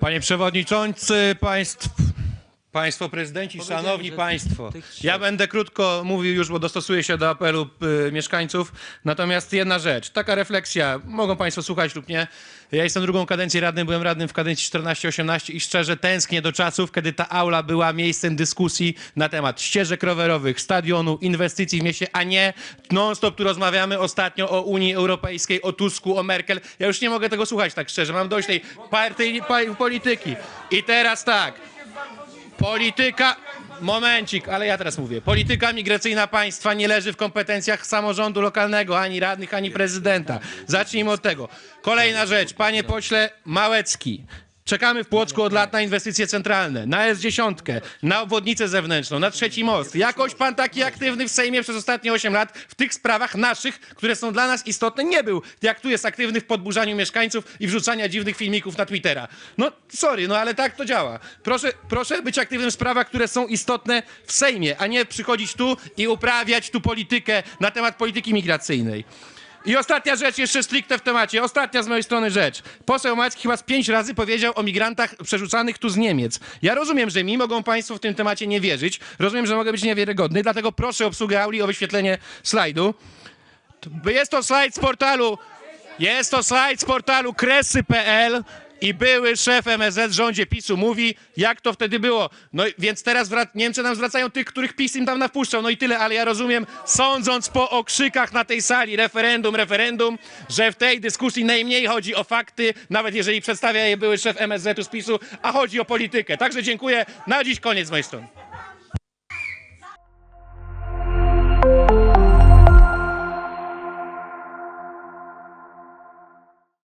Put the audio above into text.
Panie przewodniczący, państw, państwo prezydenci, szanowni że państwo. tych trzech. Ja będę krótko mówił już, bo dostosuję się do apelu y, mieszkańców. Natomiast jedna rzecz, taka refleksja, mogą państwo słuchać lub nie. Ja jestem drugą kadencję radnym, byłem radnym w kadencji 14-18 i szczerze tęsknię do czasów, kiedy ta aula była miejscem dyskusji na temat ścieżek rowerowych, stadionu, inwestycji w mieście, a nie non-stop tu rozmawiamy ostatnio o Unii Europejskiej, o Tusku, o Merkel. Ja już nie mogę tego słuchać tak szczerze, mam dość tej partyjnej pa- polityki. I teraz tak, Polityka. Momencik, ale ja teraz mówię. Polityka migracyjna państwa nie leży w kompetencjach samorządu lokalnego, ani radnych, ani prezydenta. Zacznijmy od tego. Kolejna rzecz, panie pośle Małecki. Czekamy w Płocku od lat na inwestycje centralne, na S10, na obwodnicę zewnętrzną, na trzeci most. Jakoś pan taki aktywny w Sejmie przez ostatnie 8 lat w tych sprawach naszych, które są dla nas istotne, nie był. Jak tu jest aktywny w podburzaniu mieszkańców i wrzucania dziwnych filmików na Twittera. No sorry, no ale tak to działa. Proszę, proszę być aktywnym w sprawach, które są istotne w Sejmie, a nie przychodzić tu i uprawiać tu politykę na temat polityki migracyjnej. I ostatnia rzecz, jeszcze stricte w temacie. Ostatnia z mojej strony rzecz. Poseł Macki chyba z pięć razy powiedział o migrantach przerzucanych tu z Niemiec. Ja rozumiem, że mi mogą państwo w tym temacie nie wierzyć. Rozumiem, że mogę być niewiarygodny, dlatego proszę obsługę auli o wyświetlenie slajdu. Jest to slajd z portalu. Jest to slajd z portalu kresy.pl i były szef MSZ w rządzie PiSu mówi, jak to wtedy było. No więc teraz Niemcy nam zwracają tych, których PiS im tam nawpuszczał. No i tyle, ale ja rozumiem, sądząc po okrzykach na tej sali referendum, referendum, że w tej dyskusji najmniej chodzi o fakty, nawet jeżeli przedstawia je były szef MSZ-u z PiSu, a chodzi o politykę. Także dziękuję. Na dziś koniec z mojej strony.